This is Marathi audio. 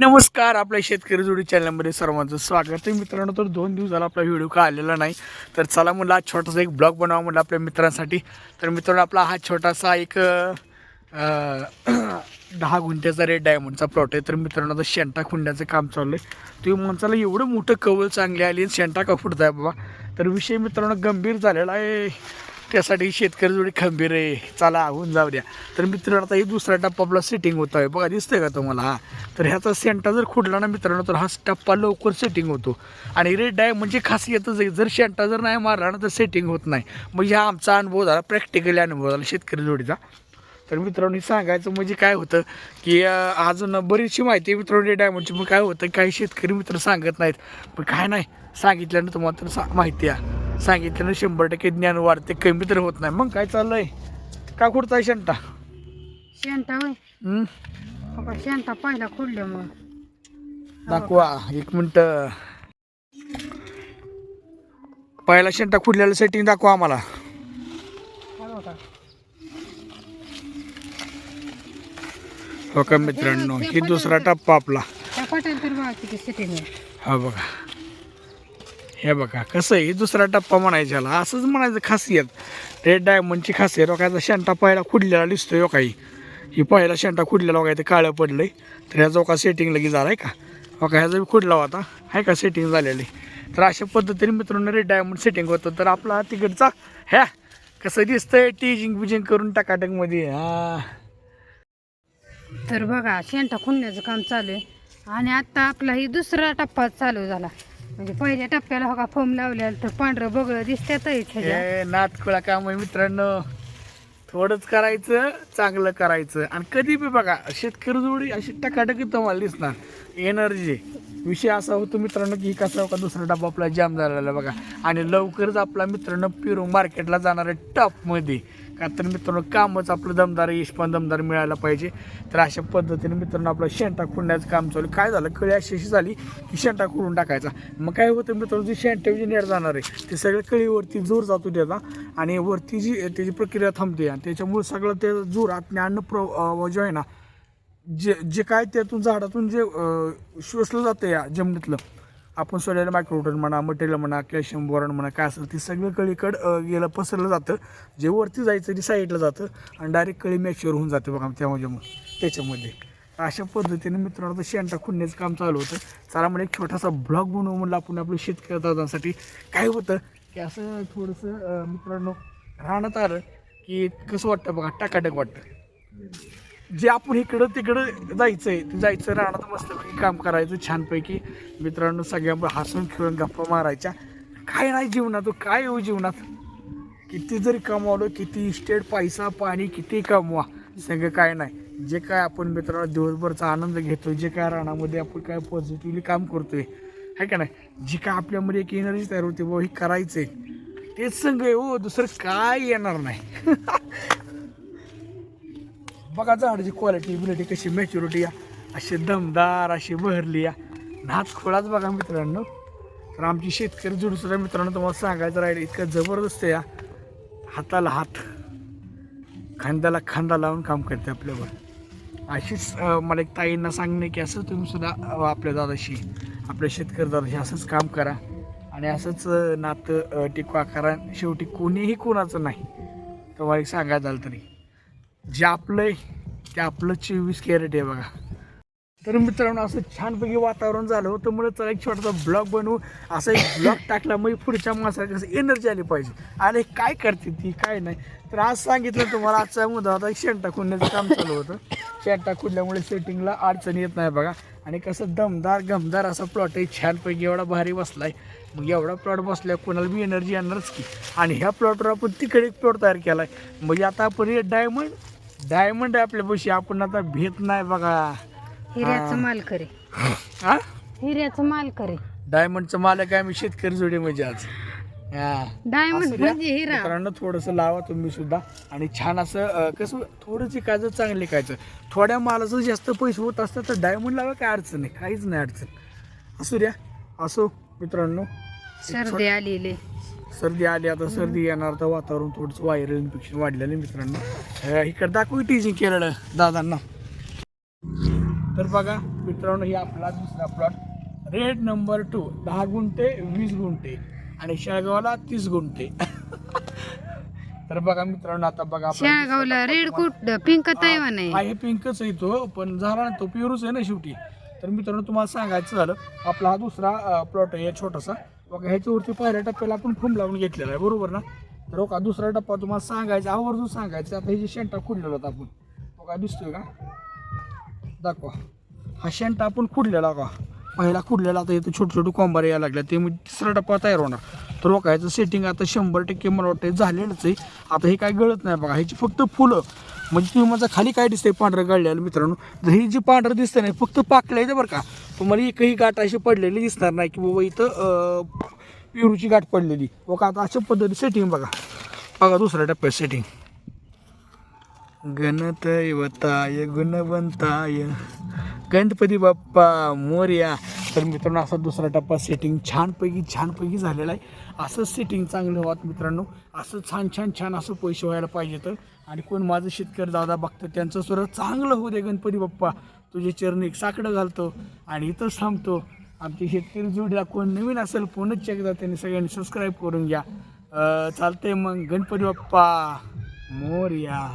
नमस्कार आपल्या शेतकरी जोडी चॅनलमध्ये सर्वांचं स्वागत आहे. मित्रांनो तर दोन दिवस झाला आपला व्हिडिओ का आलेला नाही तर चला म्हणलं आज छोटासा एक ब्लॉग बनावा म्हणलं आपल्या मित्रांसाठी. तर मित्रांनो आपला हा छोटासा एक दहा गुंठ्याचा रेड डायमंडचा प्लॉट आहे. तर मित्रांनो आता शेंटा खुंड्याचं काम चाललं आहे. तुम्ही माणसाला एवढं मोठं कवल चांगले आली आणि शेंटा का फुटत आहे बाबा? तर विषय मित्रांनो गंभीर झालेला आहे. त्यासाठी शेतकरी जोडी खंबीर आहे. चला होऊन जाऊ द्या. तर मित्रांनो आता हे दुसरा टप्पा आपला सेटिंग होत आहे. बघा दिसतंय का तुम्हाला? हा. तर ह्याचा सेंटा जर खुडला ना मित्रांनो तर हा टप्पा लवकर सेटिंग होतो. आणि रेड डाय म्हणजे खासियतच आहे जर शेंटा जर नाही मारला ना तर सेटिंग होत नाही. म्हणजे हा आमचा अनुभव झाला प्रॅक्टिकली अनुभव झाला शेतकरी जोडीचा. तर मित्रांनो हे सांगायचं म्हणजे काय होतं की अजून बरीचशी माहिती आहे मित्रांनो रेड म्हणजे डायमंडची मग काय होतं काही शेतकरी मित्र सांगत नाहीत. पण काय नाही सांगितल्यानं तुम्हाला तर सा माहिती आहे. सांगितल्यानं शंभर टक्के ज्ञान वाढते कमी तर होत नाही. मग काय चाललंय? का कुठताय शंटा शेंटा होय? बाबा शेंटा पहिला खुडले मग. दाखवा एक मिनटं. पहिला शेंटा खुडलेलं सेटिंग दाखवा आम्हाला. हा का मित्रांनो ही दुसरा टप्पा आपला. त्या पटेल तर बघा किती सिटिंग आहे. हा बघा. हे बघा कसं आहे दुसरा टप्पा म्हणायचा ह्याला असंच म्हणायचं खासियत. रेड डायमंडची खासियत रोखायचा शेंटा पहिला खुडलेला दिसतो हो काही. ही पहिला शेंटा खुडलेला हो बघा ते काळं आहे तर ह्याचा हो का सेटिंग लगेच झाला आहे का? हो ह्याचा बी खुडला होता. आहे का सेटिंग झालेली? तर अशा पद्धतीने मित्रांनो रेड डायमंड सेटिंग होतं. तर आपला तिकडचा ह्या कसं दिसतंय टीजिंग बिजिंग करून टाकाटकमध्ये हा. तर बघा शेंटा खुडण्याचं काम चालू आहे. आणि आत्ता आपला ही दुसरा टप्पा चालू झाला. म्हणजे पहिल्या टप्प्याला हो का फोम लावलेला तर पांढरं बगळं दिसत्यात हे नातकुळा काम आहे मित्रांनो. थोडंच करायचं चांगलं करायचं. आणि कधी बी बघा शेतकरी जोडी अशी टकाटकी तुम्हाला दिसणार. एनर्जी विषय असा होतो मित्रांनो की कसा का दुसरा डबा आपला जाम झालेला बघा. आणि लवकरच आपला मित्रांनो पिरू मार्केटला जाणार आहे टॉपमध्ये का तर मित्रांनो कामच आपलं दमदार यश पण दमदार मिळायला पाहिजे. तर अशा पद्धतीने मित्रांनो आपलं शेंटा खुंडण्याचं काम चालू काय झालं? कळी अशी अशी झाली की शेंटा खुडून टाकायचा. मग काय होतं मित्रांनो जी शेंटा जी नेट जाणार आहे ते सगळं कळीवरती जोर जातो त्याचा. आणि वरती जी त्याची प्रक्रिया थांबते. आणि त्याच्यामुळे सगळं ते जोर ज्ञान अन्न प्र जो आहे ना जे जे काय त्यातून झाडातून जे शोषलं जातं या जमिनीतलं आपण सोडलेलं मायक्रोटन म्हणा मटेरियल म्हणा कॅल्शियम बोरॉन म्हणा काय असेल ते सगळं कळीकडं गेलं पसरलं जातं. जे वरती जायचं ते साईडला जातं आणि डायरेक्ट कळी मॅच्युअर होऊन जाते बघा त्यामध्ये त्याच्यामध्ये. अशा पद्धतीने मित्रांनो तर शेंटा खुडण्याचं काम चालू होतं. चला म्हणजे एक छोटासा ब्लॉग बनवून म्हणलं आपण आपल्या शेतकरी दादांसाठी. काय होतं की असं थोडंसं मित्रांनो राहण्यात आलं की कसं वाटतं बघा टाकाटक वाटतं. जे आपण इकडं तिकडं जायचंय ते जायचं राहण्यात मस्तपैकी काम करायचं छानपैकी. मित्रांनो सगळ्या हसून खेळून गप्पा मारायच्या. काय नाही जीवनात काय येऊ जीवनात? किती जरी कमावलं किती इस्टेट पैसा पाणी किती कमवा सगळं काय नाही. जे काय आपण मित्रांनो दिवसभरचा आनंद घेतोय जे काय रानामध्ये आपण काय पॉझिटिव्हली काम करतोय है का नाही? जी काय आपल्यामध्ये एक एनर्जी तयार होते बाबा हे करायचंय. तेच संघ आहे हो दुसरं काय येणार नाही. बघा झाडाची क्वालिटी बिलिटी कशी मॅच्युरिटी या. अशी दमदार अशी बहरली या. नाच खोळाच बघा मित्रांनो. तर आमची शेतकरी जुडसुद्धा मित्रांनो तुम्हाला सांगायचं राहील इतकं जबरदस्त या. हाताला हात. खांद्याला खांदा लावून काम करते आपल्यावर. अशीच मला एक ताईंना सांगणे की असं तुम्हीसुद्धा आपल्या दादाशी आपल्या शेतकरी दादाशी असंच काम करा. आणि असंच नातं टिकवा. करा शेवटी कोणीही कोणाचं नाही. तुम्हाला एक सांगायचं झालं तरी. जे आपलं आहे ते आपलं चोवीस कॅरेट आहे बघा. तर मित्रांनो असं छानपैकी वातावरण झालं होतं मला चला एक छोटासा ब्लॉग बनवू. असा एक ब्लॉग टाकला मग पुढच्या माणसाला कसं एनर्जी आली पाहिजे. आणि काय करते ती? काय नाही. तर आज सांगितलं तुम्हाला आजचा मुद्दा होता शेंटा खुडण्याचं काम चालू होतं. शेंटा खुडल्यामुळे सेटिंगला अडचण येत नाही बघा. आणि कसं दमदार गमदार असा प्लॉट आहे छानपैकी एवढा भारी बसलाय. मग एवढा प्लॉट बसलाय कोणाला बी एनर्जी येणारच की. आणि ह्या प्लॉटवर आपण तिकडे एक प्लॉट तयार केलाय. म्हणजे आता आपण हे डायमंड डायमंड आहे आपल्यापाशी आपण आता भेट नाही बघा. हिऱ्याचं माल करे हा? हिऱ्याचं माल करे डायमंडचं मालक आहे मी शेतकरी जोडी म्हणजे आज. हा. डायमंड असू द्या. म्हणजे हिरा. मित्रांनो थोडंसं लावा तुम्ही सुद्धा. आणि छान असं अं, कसं थोडं शिकायचं चांगलं लिकायचं थोड्या मालाचं जास्त पैसे होत असतात तर डायमंड लावा काय अडचण नाही. काहीच नाही अडचण. असू द्या. असो मित्रांनो. सर्दी आलेली. सर्दी आली आता सर्दी येणार तर वातावरण थोडंसं व्हायरल इन्फेक्शन वाढलेलं आहे मित्रांनो. इकडे दाखवू टीचिंग केलेलं दादांना. तर बघा मित्रांनो ही आपला दुसरा प्लॉट रेड नंबर टू दहा गुंठे वीस गुंठे आणि शेळगावला तीस गुंठे. तर बघा मित्रांनो आता बघा शेळगावला रेड कुठ? पिंक तैवान आहे. आहे पिंकच आहे तो पण झाला ना तो प्युरच आहे ना शेवटी. तर मित्रांनो तुम्हाला सांगायचं झालं आपला हा दुसरा प्लॉट आहे छोटासा. बघा ह्याच्यावरती पहिल्या टप्प्याला आपण फुम लावून घेतलेला आहे बरोबर ना? तर हो का दुसरा टप्पा तुम्हाला सांगायचा आवर्जून सांगायचं आता हे जे शेंटा खुडलेला होता आपण बघा दिसतोय का? दाखवा. हा शेंटा आपण खुडलेला का पहिला खुडलेला आता इथं छोटे छोटे कोंबारे यायला लागल्या ते मग तिसरा टप्पा तयार होणार. तर सेटिंग आता शंभर टक्के मला वाटतं झालेलंच आहे. आता हे काय गळत नाही बघा ह्याची फक्त फुलं. म्हणजे तुम्ही माझा खाली काय दिसतंय? पांढरं गळलेलं मित्रांनो. जर ही जी पांढरं दिसतं नाही फक्त पाकलं आहे बरं का. तुम्हाला एकही गाठ अशी पडलेली दिसणार नाही की बाबा इथं पेरूची गाठ पडलेली. बघा आता अशा पद्धती सेटिंग बघा. बघा दुसऱ्या टप्प्यात सेटिंग गणतैवताय गुणवंताय गणपती बाप्पा मोर्या. तर मित्रांनो असा दुसरा टप्पा सेटिंग छानपैकी छानपैकी झालेला आहे. असंच सेटिंग चांगलं व्हावं मित्रांनो. असं छान छान छान असं पैसे व्हायला पाहिजे तर. आणि कोण माझं शेतकरी दादा बघतं त्यांचं सुद्धा चांगलं होऊ दे गणपती बाप्पा. तुझे चरणी एक साकडं घालतो आणि इथंच थांबतो. आमची शेतकरी जोडीला कोण नवीन असेल फोनच एकदा त्यांनी सगळ्यांनी सबस्क्राईब करून घ्या. चालतंय मग गणपती बाप्पा. मोर्या.